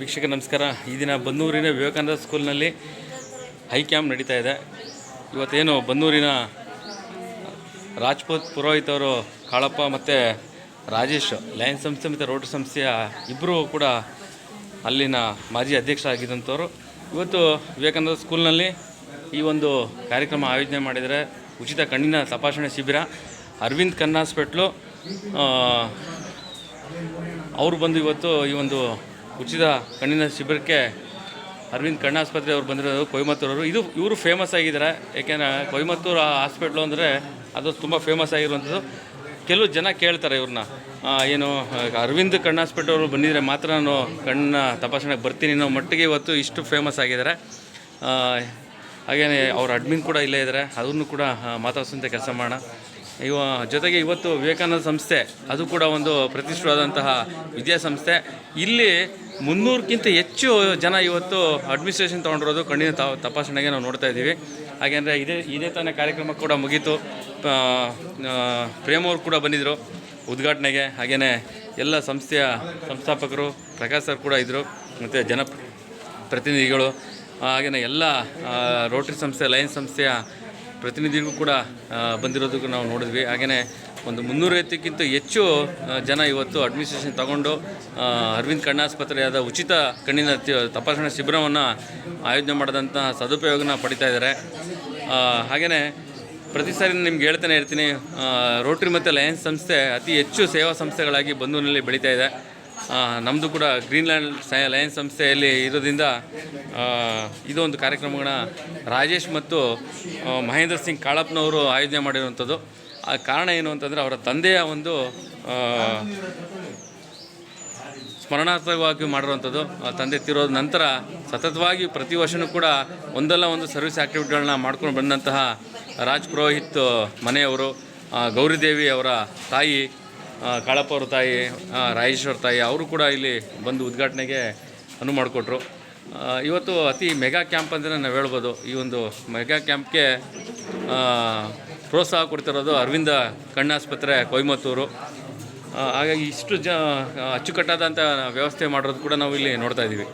ವೀಕ್ಷಕ ನಮಸ್ಕಾರ. ಈ ದಿನ ಬನ್ನೂರಿನ ವಿವೇಕಾನಂದ ಸ್ಕೂಲ್ನಲ್ಲಿ ಹೈ ಕ್ಯಾಂಪ್ ನಡೀತಾ ಇದೆ. ಇವತ್ತೇನು ಬನ್ನೂರಿನ ರಾಜ್ಪೂತ್ ಪುರೋಹಿತ್ ಅವರು, ಕಾಳಪ್ಪ ಮತ್ತು ರಾಜೇಶ್ ಲಯನ್ ಸಂಸ್ಥೆ ಮತ್ತು ರೋಟರಿ ಸಂಸ್ಥೆಯ ಇಬ್ಬರು ಕೂಡ ಅಲ್ಲಿನ ಮಾಜಿ ಅಧ್ಯಕ್ಷರಾಗಿದ್ದಂಥವ್ರು ಇವತ್ತು ವಿವೇಕಾನಂದ ಸ್ಕೂಲ್ನಲ್ಲಿ ಈ ಒಂದು ಕಾರ್ಯಕ್ರಮ ಆಯೋಜನೆ ಮಾಡಿದರೆ ಉಚಿತ ಕಣ್ಣಿನ ತಪಾಸಣೆ ಶಿಬಿರ, ಅರವಿಂದ್ ಕನ್ನಾಸ್ಪೆಟ್ಲು ಅವರು ಬಂದು ಇವತ್ತು ಈ ಒಂದು ಉಚಿತ ಕಣ್ಣಿನ ಶಿಬಿರಕ್ಕೆ ಅರವಿಂದ್ ಕಣ್ಣಾಸ್ಪತ್ರೆ ಅವ್ರು ಬಂದಿರೋದು, ಕೊಯಮತ್ತೂರವರು. ಇದು ಇವರು ಫೇಮಸ್ ಆಗಿದ್ದಾರೆ. ಯಾಕೆಂದರೆ ಕೊಯಮತ್ತೂರು ಹಾಸ್ಪಿಟ್ಲು ಅಂದರೆ ಅದು ತುಂಬ ಫೇಮಸ್ ಆಗಿರುವಂಥದ್ದು. ಕೆಲವು ಜನ ಕೇಳ್ತಾರೆ ಇವ್ರನ್ನ. ಏನು ಅರವಿಂದ್ ಕಣ್ಣಾಸ್ಪತ್ರೆ ಅವರು ಬಂದಿದ್ದರೆ ಮಾತ್ರ ನಾನು ಕಣ್ಣ ತಪಾಸಣೆಗೆ ಬರ್ತೀನಿ ಅನ್ನೋ ಮಟ್ಟಿಗೆ ಇವತ್ತು ಇಷ್ಟು ಫೇಮಸ್ ಆಗಿದ್ದಾರೆ. ಹಾಗೆಯೇ ಅವ್ರ ಅಡ್ಮಿನ್ ಕೂಡ ಇಲ್ಲೇ ಇದ್ದಾರೆ. ಅದನ್ನು ಕೂಡ ಮಾತಾಡ್ಸಂತೆ ಕೆಲಸ ಮಾಡೋಣ. ಇವ ಜೊತೆಗೆ ಇವತ್ತು ವಿವೇಕಾನಂದ ಸಂಸ್ಥೆ, ಅದು ಕೂಡ ಒಂದು ಪ್ರತಿಷ್ಠಿತವಾದಂತಹ ವಿದ್ಯಾಸಂಸ್ಥೆ. ಇಲ್ಲಿ ಮುನ್ನೂರಕ್ಕಿಂತ ಹೆಚ್ಚು ಜನ ಇವತ್ತು ಅಡ್ಮಿನಿಸ್ಟ್ರೇಷನ್ ತೊಗೊಂಡಿರೋದು ಕಣ್ಣಿನ ತಪಾಸಣೆಗೆ ನಾವು ನೋಡ್ತಾ ಇದ್ದೀವಿ. ಹಾಗೆಂದರೆ ಇದೇ ಇದೇ ತಾನೇ ಕಾರ್ಯಕ್ರಮ ಕೂಡ ಮುಗೀತು. ಪ್ರೇಮ್ ಅವ್ರು ಕೂಡ ಬಂದಿದ್ದರು ಉದ್ಘಾಟನೆಗೆ. ಹಾಗೆಯೇ ಎಲ್ಲ ಸಂಸ್ಥೆಯ ಸಂಸ್ಥಾಪಕರು, ಪ್ರಕಾಶ್ ಸರ್ ಕೂಡ ಇದ್ದರು ಮತ್ತು ಜನ ಪ್ರತಿನಿಧಿಗಳು. ಹಾಗೆಯೇ ಎಲ್ಲ ರೋಟ್ರಿ ರೋಟರಿ ಸಂಸ್ಥೆ, ಲಯನ್ಸ್ ಸಂಸ್ಥೆಯ ಪ್ರತಿನಿಧಿಗಳು ಕೂಡ ಬಂದಿರೋದಕ್ಕೂ ನಾವು ನೋಡಿದ್ವಿ. ಹಾಗೆಯೇ ಒಂದು ಮುನ್ನೂರೈವತ್ತಕ್ಕಿಂತ ಹೆಚ್ಚು ಜನ ಇವತ್ತು ಅಡ್ಮಿನಿಸ್ಟ್ರೇಷನ್ ತಗೊಂಡು ಅರವಿಂದ್ ಕಣ್ಣಾಸ್ಪತ್ರೆಯಾದ ಉಚಿತ ಕಣ್ಣಿನ ತಪಾಸಣಾ ಶಿಬಿರವನ್ನು ಆಯೋಜನೆ ಮಾಡಿದಂಥ ಸದುಪಯೋಗನ ಪಡಿತಾ ಇದ್ದಾರೆ. ಹಾಗೆಯೇ ಪ್ರತಿ ಸಾರಿ ನಿಮ್ಗೆ ಹೇಳ್ತಾನೆ ಇರ್ತೀನಿ ರೋಟರಿ ಮತ್ತು ಲಯನ್ಸ್ ಸಂಸ್ಥೆ ಅತಿ ಹೆಚ್ಚು ಸೇವಾ ಸಂಸ್ಥೆಗಳಾಗಿ ಬಂದೂರಿನಲ್ಲಿ ಬೆಳೀತಾ ಇದೆ. ನಮ್ಮದು ಕೂಡ ಗ್ರೀನ್ಲ್ಯಾಂಡ್ ಲಯನ್ಸ್ ಸಂಸ್ಥೆಯಲ್ಲಿ ಇರೋದ್ರಿಂದ ಇದೊಂದು ಕಾರ್ಯಕ್ರಮಗಳನ್ನ ರಾಜೇಶ್ ಮತ್ತು ಮಹೇಂದ್ರ ಸಿಂಗ್ ಕಾಳಪ್ಪನವರು ಆಯೋಜನೆ ಮಾಡಿರುವಂಥದ್ದು. ಆ, ಕಾರಣ ಏನು ಅಂತಂದರೆ ಅವರ ತಂದೆಯ ಒಂದು ಸ್ಮರಣಾರ್ಥವಾಗಿ ಮಾಡಿರುವಂಥದ್ದು. ತಂದೆ ತಿರೋದ ನಂತರ ಸತತವಾಗಿ ಪ್ರತಿ ವರ್ಷವೂ ಕೂಡ ಒಂದಲ್ಲ ಒಂದು ಸರ್ವಿಸ್ ಆ್ಯಕ್ಟಿವಿಟಿಗಳನ್ನ ಮಾಡ್ಕೊಂಡು ಬಂದಂತಹ ರಾಜ್ ಪುರೋಹಿತ್ ಮನೆಯವರು ಗೌರಿದೇವಿ ಅವರ ತಾಯಿ ಕಾಳಪ್ಪ ಅವ್ರ ತಾಯಿ ರಾಯೇಶ್ವರ ತಾಯಿ, ಅವರು ಕೂಡ ಇಲ್ಲಿ ಬಂದು ಉದ್ಘಾಟನೆಗೆ ಅನುವು ಮಾಡಿಕೊಟ್ರು. ಇವತ್ತು ಅತಿ ಮೆಗಾ ಕ್ಯಾಂಪ್ ಅಂತಲೇ ನಾವು ಹೇಳ್ಬೋದು. ಈ ಒಂದು ಮೆಗಾ ಕ್ಯಾಂಪ್ಗೆ ಪ್ರೋತ್ಸಾಹ ಕೊಡ್ತಿರೋದು ಅರವಿಂದ ಕಣ್ಣಾಸ್ಪತ್ರೆ, ಕೊಯಮತ್ತೂರು. ಹಾಗಾಗಿ ಇಷ್ಟು ಜ ಅಚ್ಚುಕಟ್ಟಾದಂಥ ವ್ಯವಸ್ಥೆ ಮಾಡಿರೋದು ಕೂಡ ನಾವು ಇಲ್ಲಿ ನೋಡ್ತಾ ಇದ್ದೀವಿ